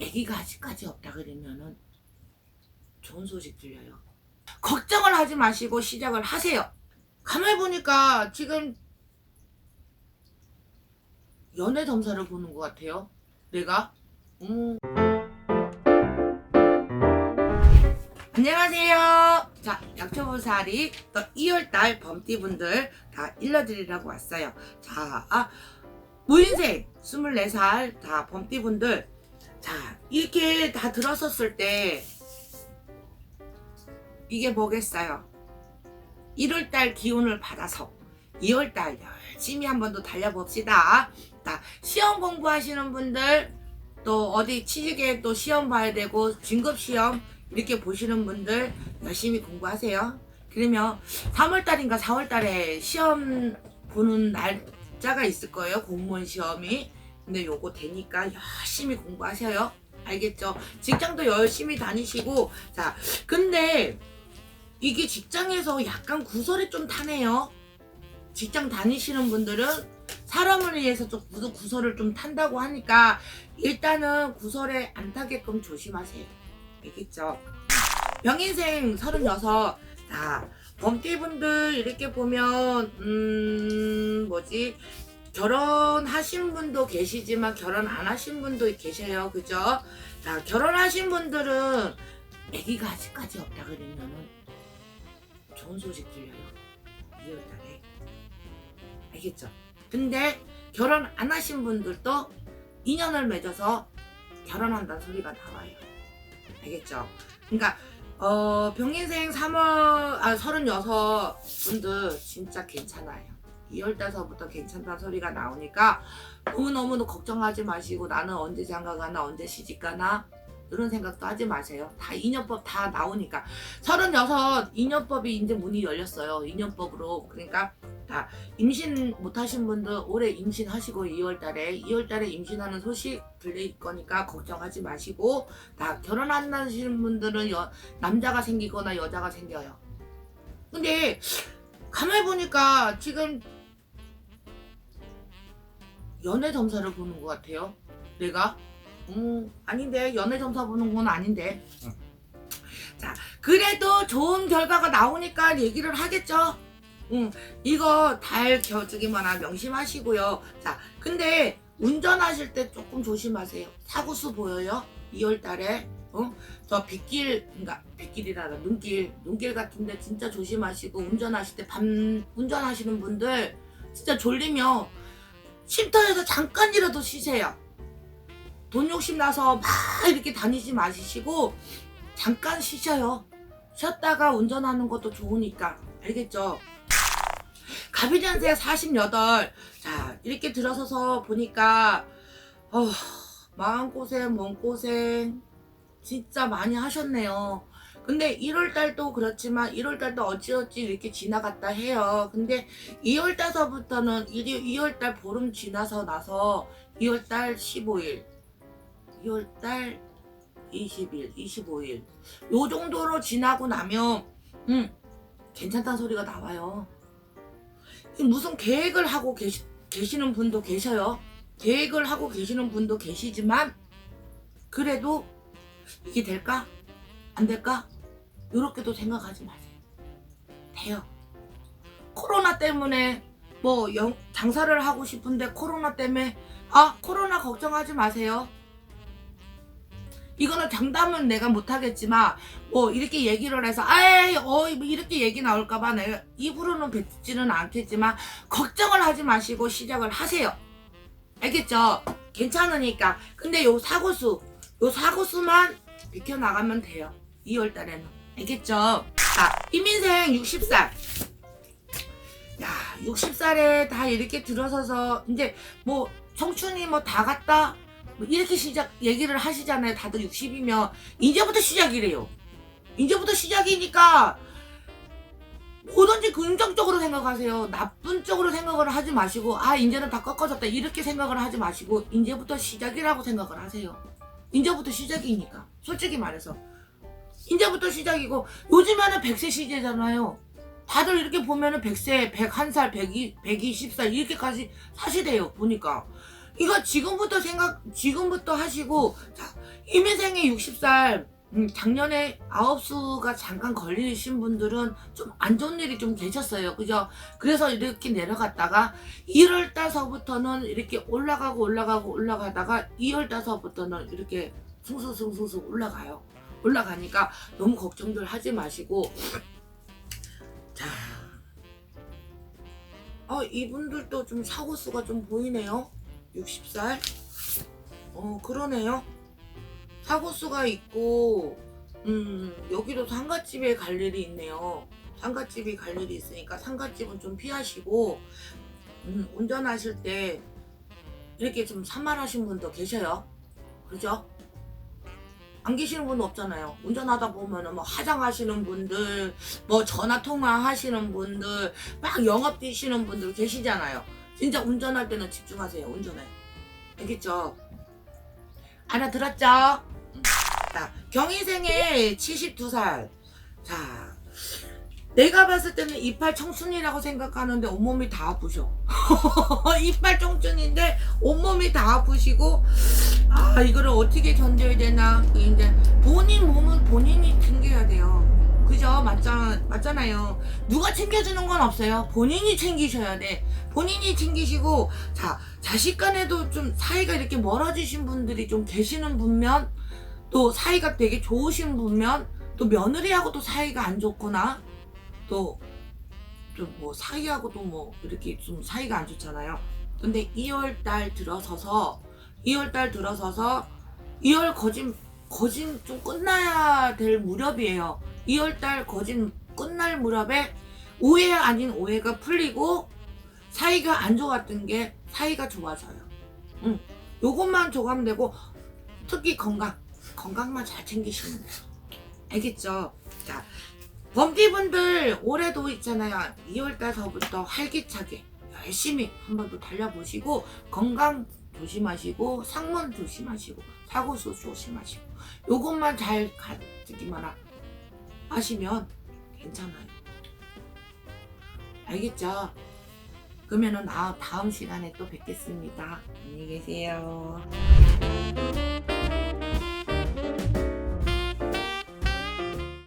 아기가 아직까지 없다 그러면은 좋은 소식 들려요. 걱정을 하지 마시고 시작을 하세요. 가만히 보니까 지금 연애 점사를 보는 것 같아요. 내가. 음. 안녕하세요. 자, 약초보살이 또 2월달 범띠분들 다 일러드리려고 왔어요. 자, 아, 무인생 24살 다 범띠분들 자, 이렇게 다 들었었을 때 이게 뭐겠어요? 1월달 기운을 받아서 2월달 열심히 한 번 더 달려봅시다. 자, 시험 공부하시는 분들 또 어디 취직에 또 시험 봐야 되고 진급 시험 이렇게 보시는 분들 열심히 공부하세요. 그러면 3월달인가 4월달에 시험 보는 날짜가 있을 거예요. 공무원 시험이. 근데 요거 되니까 열심히 공부하셔요. 알겠죠? 직장도 열심히 다니시고 자 근데 이게 직장에서 약간 구설이 좀 타네요. 직장 다니시는 분들은 사람을 위해서 좀 구설- 구설을 좀 탄다고 하니까 일단은 구설에 안 타게끔 조심하세요. 알겠죠? 명인생 36. 자, 범띠분들 이렇게 보면, 음, 뭐지? 결혼하신 분도 계시지만 결혼 안 하신 분도 계셔요. 그죠? 자, 결혼하신 분들은 아기가 아직까지 없다 그러면은 좋은 소식 들려요. 2월 달에. 알겠죠? 근데 결혼 안 하신 분들도 인연을 맺어서 결혼한다는 소리가 나와요. 알겠죠? 그러니까 어, 병인생 3월 아 36 분들 진짜 괜찮아요. 2월달서부터 괜찮다는 소리가 나오니까 너무너무 걱정하지 마시고 나는 언제 장가 가나 언제 시집 가나 이런 생각도 하지 마세요. 다 인연법 다 나오니까 36 인연법이 이제 문이 열렸어요. 인연법으로 그러니까 다 임신 못하신 분들 올해 임신하시고 2월달에 2월달에 임신하는 소식 들릴 거니까 걱정하지 마시고 다 결혼 안 하시는 분들은 여, 남자가 생기거나 여자가 생겨요. 근데 가만히 보니까 지금 연애 점사를 보는 것 같아요. 내가 음 아닌데 연애 점사 보는 건 아닌데. 응. 자 그래도 좋은 결과가 나오니까 얘기를 하겠죠. 응 이거 달 겨주기만한 명심하시고요. 자 근데 운전하실 때 조금 조심하세요. 사고수 보여요? 2월달에 어? 저 빗길 그러니까 빗길이라라 눈길 눈길 같은데 진짜 조심하시고 운전하실 때 밤 운전하시는 분들 진짜 졸리면 쉼터에서 잠깐이라도 쉬세요. 돈 욕심 나서 막 이렇게 다니지 마시고 잠깐 쉬셔요. 쉬었다가 운전하는 것도 좋으니까 알겠죠? 가비년생 48. 자 이렇게 들어서서 보니까 어, 마음고생 몸고생 진짜 많이 하셨네요. 근데 1월달도 그렇지만 1월달도 어찌어찌 이렇게 지나갔다 해요. 근데 2월달서부터는 2월달 보름 지나서 나서 2월달 15일, 2월달 20일, 25일 요 정도로 지나고 나면 음 괜찮다는 소리가 나와요. 무슨 계획을 하고 계시, 계시는 분도 계셔요. 계획을 하고 계시는 분도 계시지만 그래도 이게 될까? 안 될까? 이렇게도 생각하지 마세요. 돼요. 코로나 때문에 뭐 영- 장사를 하고 싶은데 코로나 때문에 아 코로나 걱정하지 마세요. 이거는 장담은 내가 못하겠지만 뭐 이렇게 얘기를 해서 아이 어 이렇게 얘기 나올까봐 내가 입으로는 뱉지는 않겠지만 걱정을 하지 마시고 시작을 하세요. 알겠죠? 괜찮으니까. 근데 요 사고수 요 사고수만 비켜 나가면 돼요. 2월 달에는. 알겠죠? 자, 이민생 60살. 야, 60살에 다 이렇게 들어서서 이제 뭐 청춘이 뭐 다 갔다 뭐 이렇게 시작 얘기를 하시잖아요. 다들 60이면 이제부터 시작이래요. 이제부터 시작이니까 뭐든지 긍정적으로 생각하세요. 나쁜 쪽으로 생각을 하지 마시고 아 이제는 다 꺾어졌다 이렇게 생각을 하지 마시고 이제부터 시작이라고 생각을 하세요. 이제부터 시작이니까 솔직히 말해서 이제부터 시작이고 요즘에는 100세 시대잖아요. 다들 이렇게 보면은 100세, 101살, 120, 120살 이렇게까지 사시대요. 보니까 이거 지금부터 생각, 지금부터 하시고, 자, 임의생애 60살, 음, 작년에 아홉수가 잠깐 걸리신 분들은 좀 안 좋은 일이 좀 계셨어요. 그죠? 그래서 이렇게 내려갔다가 1월 달서부터는 이렇게 올라가고 올라가고 올라가다가 2월 달서부터는 이렇게 숭숭숭숭숭 올라가요. 올라가니까 너무 걱정들 하지 마시고, 자, 어, 이분들도 좀 사고수가 좀 보이네요. 60살. 어, 그러네요. 사고수가 있고, 음, 여기도 상가집에 갈 일이 있네요. 상가집이 갈 일이 있으니까 상가집은 좀 피하시고, 음, 운전하실 때 이렇게 좀 산만하신 분도 계셔요. 그죠? 안 계시는 분은 없잖아요. 운전하다 보면은 뭐 화장하시는 분들, 뭐 전화 통화하시는 분들, 막 영업 뛰시는 분들 계시잖아요. 진짜 운전할 때는 집중하세요. 운전에. 알겠죠? 알아들었죠? 자, 경희생애 72살. 자, 내가 봤을 때는 이빨 청춘이라고 생각하는데 온몸이 다 아프셔. 이빨 청춘인데 온몸이 다 아프시고, 아, 이거를 어떻게 견뎌야 되나. 그 이제 본인 몸은 본인이 챙겨야 돼요. 그죠? 맞잖아, 맞잖아요. 누가 챙겨주는 건 없어요. 본인이 챙기셔야 돼. 본인이 챙기시고, 자, 자식 간에도 좀 사이가 이렇게 멀어지신 분들이 좀 계시는 분면, 또 사이가 되게 좋으신 분면, 또 며느리하고도 사이가 안 좋거나, 또, 좀 뭐 사이하고도 뭐 이렇게 좀 사이가 안 좋잖아요. 근데 2월 달 들어서서, 2월 달 들어서서, 2월 거진, 거진 좀 끝나야 될 무렵이에요. 2월 달 거진 끝날 무렵에 오해 아닌 오해가 풀리고 사이가 안 좋았던 게 사이가 좋아져요. 응. 요것만 조감 되고 특히 건강. 건강만 잘 챙기시면 돼요. 알겠죠? 자, 범띠분들 올해도 있잖아요. 2월달서부터 활기차게 열심히 한번더 달려보시고 건강 조심하시고 상문 조심하시고 사고수 조심하시고 요것만 잘 가지기만 하- 하시면 괜찮아요. 알겠죠? 그러면은 나 다음 시간에 또 뵙겠습니다. 안녕히 계세요.